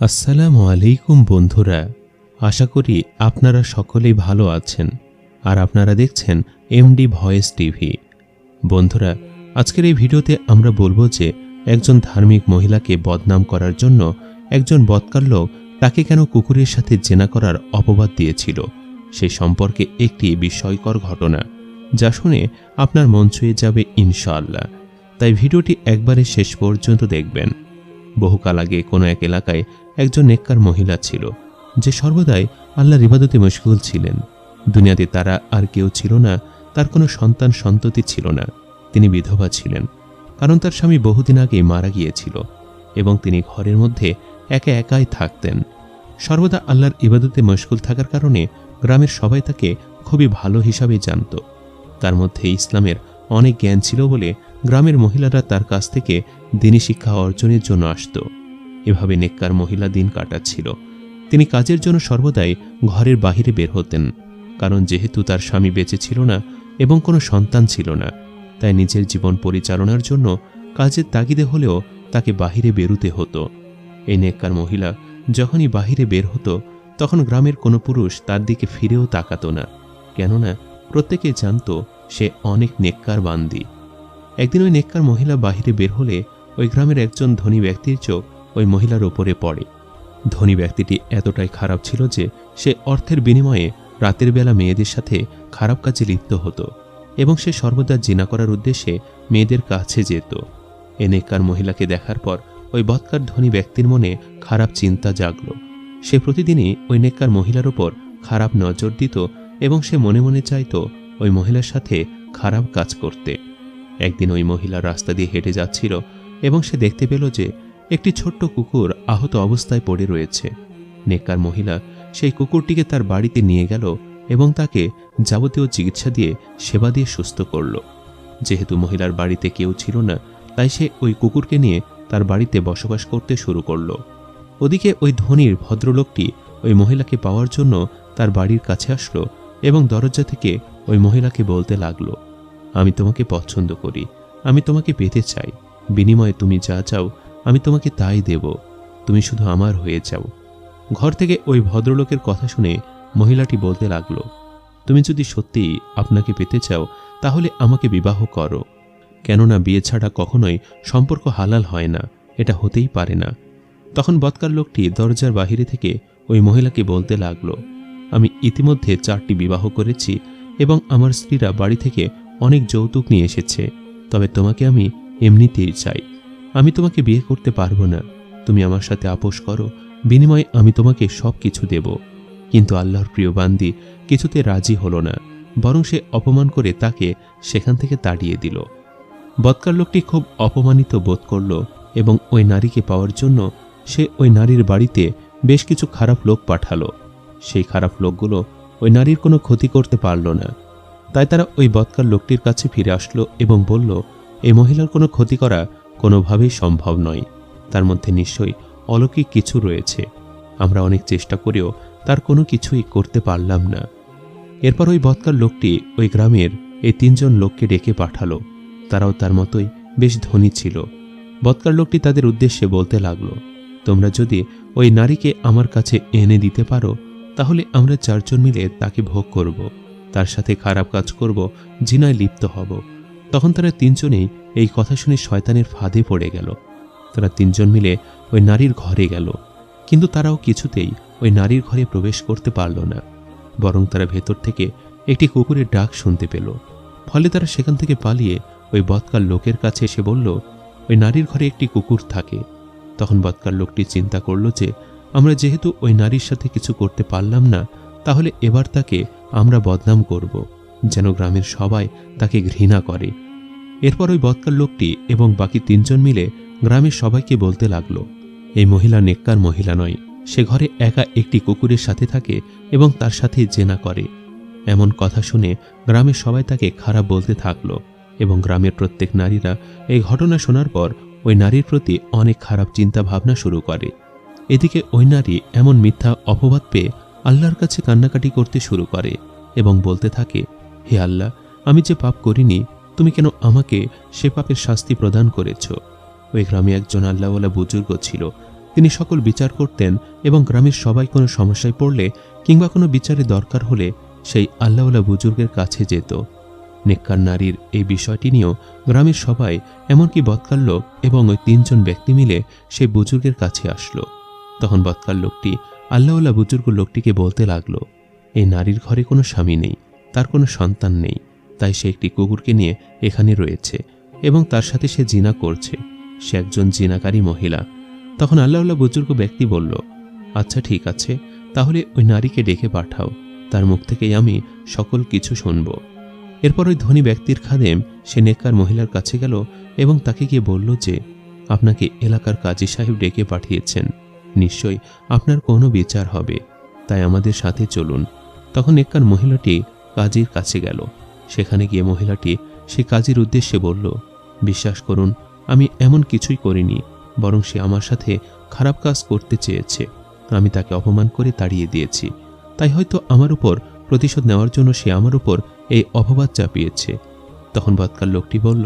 আসসালামু আলাইকুম বন্ধুরা, আশা করি আপনারা সকলেই ভালো আছেন আর আপনারা দেখছেন এমডি ভয়েস টিভি। বন্ধুরা, আজকের এই ভিডিওতে আমরা বলব যে একজন ধার্মিক মহিলাকে বদনাম করার জন্য একজন বৎকার লোক তাকে কেন কুকুরের সাথে জেনা করার অপবাদ দিয়েছিল সেই সম্পর্কে একটি বিস্ময়কর ঘটনা, যা শুনে আপনার মন ছুঁয়ে যাবে ইনশাআল্লাহ। তাই ভিডিওটি একবারে শেষ পর্যন্ত দেখবেন। বহুকাল আগে কোনো এক এলাকায় একজন নেককার মহিলা ছিল, যে সর্বদাই আল্লাহর ইবাদতে মশগুল ছিলেন। দুনিয়াতে তারা আর কেউ ছিল না, তার কোনো সন্তান সন্ততি ছিল না। তিনি বিধবা ছিলেন, কারণ তার স্বামী বহুদিন আগেই মারা গিয়েছিল এবং তিনি ঘরের মধ্যে একা একাই থাকতেন। সর্বদা আল্লাহর ইবাদতে মশগুল থাকার কারণে গ্রামের সবাই তাকে খুবই ভালো হিসাবে জানত। তার মধ্যে ইসলামের অনেক জ্ঞান ছিল বলে গ্রামের মহিলারা তার কাছ থেকে দিনী শিক্ষা অর্জনের জন্য আসত। এভাবে নেককার মহিলা দিন কাটাচ্ছিল। তিনি কাজের জন্য সর্বদাই ঘরের বাহিরে বের হতেন, কারণ যেহেতু তার স্বামী বেঁচে ছিল না এবং কোনো সন্তান ছিল না, তাই নিজের জীবন পরিচালনার জন্য কাজের তাগিদে হলেও তাকে বাহিরে বেরুতে হতো। এই নেককার মহিলা যখনই বাহিরে বের হতো, তখন গ্রামের কোনো পুরুষ তার দিকে ফিরেও তাকাতো না, কেননা প্রত্যেকে জানত সে অনেক নেককার বান্দি। একদিন ওই নেককার মহিলা বাহিরে বের হলে ওই গ্রামের একজন ধনী ব্যক্তির চোখ ওই মহিলার ওপরে পড়ে। ধনী ব্যক্তিটি এতটাই খারাপ ছিল যে সে অর্থের বিনিময়ে রাতের বেলা মেয়েদের সাথে খারাপ কাজে লিপ্ত হতো এবং সে সর্বদা জিনা করার উদ্দেশ্যে মেয়েদের কাছে যেত। এ নেককার মহিলাকে দেখার পর ওই বৎকার ধনী ব্যক্তির মনে খারাপ চিন্তা জাগল। সে প্রতিদিনই ওই নেককার মহিলার ওপর খারাপ নজর দিত এবং সে মনে মনে চাইতো ওই মহিলার সাথে খারাপ কাজ করতে। একদিন ওই মহিলা রাস্তা দিয়ে হেঁটে যাচ্ছিল এবং সে দেখতে পেল যে একটি ছোট্ট কুকুর আহত অবস্থায় পড়ে রয়েছে। নেককার মহিলা সেই কুকুরটিকে তার বাড়িতে নিয়ে গেল এবং তাকে যাবতীয় চিকিৎসা দিয়ে সেবা দিয়ে সুস্থ করল। যেহেতু মহিলার বাড়িতে কেউ ছিল না, তাই সে ওই কুকুরকে নিয়ে তার বাড়িতে বসবাস করতে শুরু করল। ওদিকে ওই ধনীর ভদ্রলোকটি ওই মহিলাকে পাওয়ার জন্য তার বাড়ির কাছে আসলো এবং দরজা থেকে ওই মহিলাকে বলতে লাগল, আমি তোমাকে পছন্দ করি, আমি তোমাকে পেতে চাই। বিনিময়ে তুমি যা চাও আমি তোমাকে তাই দেব, তুমি শুধু আমার হয়ে যাও। ঘর থেকে ওই ভদ্রলোকের কথা শুনে মহিলাটি বলতে লাগল, তুমি যদি সত্যিই আপনাকে পেতে চাও, তাহলে আমাকে বিবাহ করো। কেননা বিয়ে ছাড়া কখনোই সম্পর্ক হালাল হয় না, এটা হতেই পারে না। তখন বৎকার লোকটি দরজার বাহিরে থেকে ওই মহিলাকে বলতে লাগল, আমি ইতিমধ্যে চারটি বিবাহ করেছি এবং আমার স্ত্রীরা বাড়ি থেকে অনেক যৌতুক নিয়ে এসেছে, তবে তোমাকে আমি এমনিতেই চাই। আমি তোমাকে বিয়ে করতে পারব না। তুমি আমার সাথে আপোষ করো। বিনিময়ে আমি তোমাকে সব কিছু দেব। কিন্তু আল্লাহর প্রিয় বান্দি কিছুতে রাজি হলো না, বরং সে অপমান করে তাকে সেখান থেকে তাড়িয়ে দিল। বৎকার লোকটি খুব অপমানিত বোধ করল এবং ওই নারীকে পাওয়ার জন্য সে ওই নারীর বাড়িতে বেশ কিছু খারাপ লোক পাঠালো। সেই খারাপ লোকগুলো ওই নারীর কোনো ক্ষতি করতে পারল না। তাই তারা ওই বৎকার লোকটির কাছে ফিরে আসলো এবং বলল এই মহিলার কোনো ক্ষতি করা কোনোভাবেই সম্ভব নয়। তার মধ্যে নিশ্চয়ই অলৌকিক কিছু রয়েছে। আমরা অনেক চেষ্টা করেও তার কোনো কিছুই করতে পারলাম না। এরপর ওই বৎকার লোকটি ওই গ্রামের এই তিনজন লোককে ডেকে পাঠালো। তারাও তার মতোই বেশ ধনী ছিল। বৎকার লোকটি তাদের উদ্দেশ্যে বলতে লাগল, তোমরা যদি ওই নারীকে আমার কাছে এনে দিতে পারো, তাহলে আমরা চারজন মিলে তাকে ভোগ করব। তার সাথে খারাপ কাজ করব জিনায় লিপ্ত হব। তখন তারা তিনজনেই এই কথা শুনে শয়তানের ফাঁদে পড়ে গেল। তারা তিনজন মিলে ওই নারীর ঘরে গেল। কিন্তু তারাও কিছুতেই ওই নারীর ঘরে প্রবেশ করতে পারল না। বরং তারা ভেতর থেকে একটি কুকুরের ডাক শুনতে পেল। ফলে তারা সেখান থেকে পালিয়ে ওই বৎকার লোকের কাছে এসে বলল, ওই নারীর ঘরে একটি কুকুর থাকে। তখন বৎকার লোকটি চিন্তা করল যে, আমরা যেহেতু ওই নারীর সাথে কিছু করতে পারলাম না, তাহলে এবার তাকে আমরা বদনাম করব। যেন গ্রামের সবাই তাকে ঘৃণা করে। এরপর ওই বৎকার লোকটি এবং বাকি তিনজন মিলে গ্রামের সবাইকে বলতে লাগল, এই মহিলা নেককার মহিলা নয়। সে ঘরে একা একটি কুকুরের সাথে থাকে এবং তার সাথে জেনা করে। এমন কথা শুনে গ্রামের সবাই তাকে খারাপ বলতে থাকল এবং গ্রামের প্রত্যেক নারীরা এই ঘটনা শোনার পর ওই নারীর প্রতি অনেক খারাপ চিন্তা ভাবনা শুরু করে। এদিকে ওই নারী এমন মিথ্যা অপবাদ পেয়ে আল্লাহর কাছে কান্নাকাটি করতে শুরু করে এবং বলতে থাকে হে আল্লাহ, আমি যে পাপ করিনি, তুমি কেন আমাকে সে পাপের শাস্তি প্রদান করেছ? ওই গ্রামে একজন আল্লাহওয়ালা বুজুর্গ ছিল। তিনি সকল বিচার করতেন এবং গ্রামের সবাই কোনো সমস্যায় পড়লে কিংবা কোনো বিচারে দরকার হলে সেই আল্লাহওয়ালা বুজুর্গের কাছে যেত। নেককার নারীর এই বিষয়টি নিয়েও গ্রামের সবাই এমনকি বৎকার লোক এবং ওই তিনজন ব্যক্তি মিলে সেই বুজুর্গের কাছে আসলো। তখন বৎকার লোকটি আল্লাহওয়ালা বুজুর্গ লোকটিকে বলতে লাগল এই নারীর ঘরে কোনো স্বামী নেই। তার কোনো সন্তান নেই, তাই সে একটি কুকুরকে নিয়ে এখানে রয়েছে এবং তার সাথে সে জিনা করছে। সে একজন জিনাকারী মহিলা। তখন আল্লাহল্লাহ বুজুর্গ ব্যক্তি বলল আচ্ছা ঠিক আছে, তাহলে ওই নারীকে ডেকে পাঠাও, তার মুখ থেকেই আমি সকল কিছু শুনব। এরপর ওই ধনী ব্যক্তির খাদেম সে নেককার মহিলার কাছে গেল এবং তাকে গিয়ে বলল যে, আপনাকে এলাকার কাজী সাহেব ডেকে পাঠিয়েছেন। নিশ্চয়ই আপনার কোনো বিচার হবে, তাই আমাদের সাথে চলুন। তখন নেককার মহিলাটি কাজীর কাছে গেল। সেখানে গিয়ে মহিলাটি সে কাজীর উদ্দেশ্যে বলল, বিশ্বাস করুন, আমি এমন কিছুই করিনি, বরং সে আমার সাথে খারাপ কাজ করতে চেয়েছে। আমি তাকে অপমান করে তাড়িয়ে দিয়েছি। তাই হয়তো আমার উপর প্রতিশোধ নেওয়ার জন্য সে আমার উপর এই অপবাদ চাপিয়েছে। তখন বৎকার লোকটি বলল,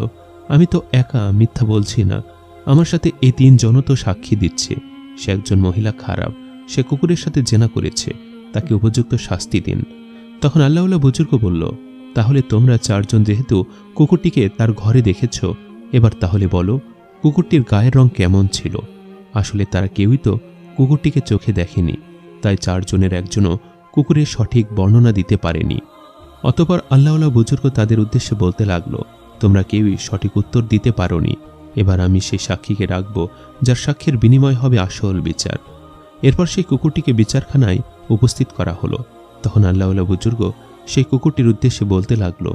আমি তো একা, মিথ্যা বলছি না। আমার সাথে এই তিনজন তো সাক্ষী দিচ্ছে। সে একজন মহিলা খারাপ, সে কুকুরের সাথে জেনা করেছে। তাকে উপযুক্ত শাস্তি দিন। তখন আল্লাহল্লাহ বুজুর্গ বলল, তাহলে তোমরা চারজন যেহেতু কুকুরটিকে তার ঘরে দেখেছ, এবার তাহলে বলো, কুকুরটির গায়ের রং কেমন ছিল? আসলে তারা কেউই তো কুকুরটিকে চোখে দেখেনি, তাই চারজনের একজনও কুকুরের সঠিক বর্ণনা দিতে পারেনি। অতপর আল্লাহওয়ালা বুজুর্গ তাদের উদ্দেশ্যে বলতে লাগল, তোমরা কেউই সঠিক উত্তর দিতে পারোনি, এবার আমি সেই সাক্ষীকে রাখব, যার সাক্ষীর বিনিময় হবে আসল বিচার। এরপর সেই কুকুরটিকে বিচারখানায় উপস্থিত করা হলো। তখন আল্লাহওয়ালা বুজুর্গ সেই কুকুরটির উদ্দেশ্যে বলতে লাগল,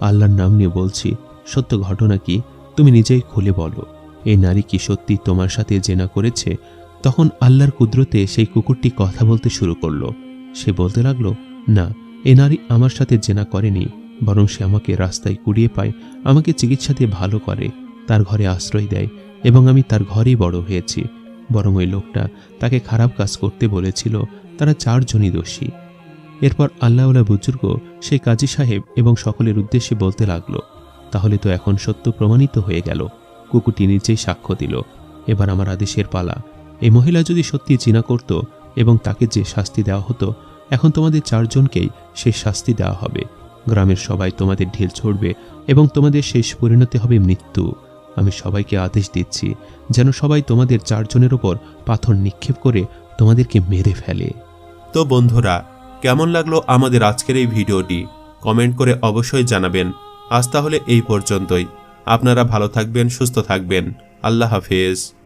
আল্লাহর নাম নিয়ে বলছি, সত্য ঘটনা কি? তুমি নিজেই খুলে বলো। এই নারী কি সত্যি তোমার সাথে জেনা করেছে? তখন আল্লাহর কুদরতে সেই কুকুরটি কথা বলতে শুরু করল। সে বলতে লাগল, না, এ নারী আমার সাথে জেনা করেনি, বরং সে আমাকে রাস্তায় কুড়িয়ে পায়, আমাকে চিকিৎসা দিয়ে ভালো করে, তার ঘরে আশ্রয় দেয়, এবং আমি তার ঘরেই বড় হয়েছি। বরং ওই লোকটা তাকে খারাপ কাজ করতে বলেছিল, তারা চারজনই দোষী। এরপর আল্লাহওয়ালা বুজুর্গ সেই কাজী সাহেব এবং সকলের উদ্দেশ্যে বলতে লাগল, তাহলে তো এখন সত্য প্রমাণিত হয়ে গেল, কুকুরটি নিজেই সাক্ষ্য দিল। এবার আমার আদেশের পালা। এই মহিলা যদি সত্যি চিনা করত এবং তাকে যে শাস্তি দেওয়া হতো, এখন তোমাদের চারজনকেই সে শাস্তি দেওয়া হবে। গ্রামের সবাই তোমাদের ঢিল ছড়বে এবং তোমাদের শেষ পরিণতি হবে মৃত্যু। আমি সবাইকে আদেশ দিচ্ছি যেন সবাই তোমাদের চারজনের ওপর পাথর নিক্ষেপ করে তোমাদেরকে মেরে ফেলে। তো বন্ধুরা কেমন লাগল আমাদের আজকের এই ভিডিওটি? কমেন্ট করে অবশ্যই জানাবেন। আজ তাহলে এই পর্যন্তই। আপনারা ভালো থাকবেন, সুস্থ থাকবেন। আল্লাহ হাফেজ।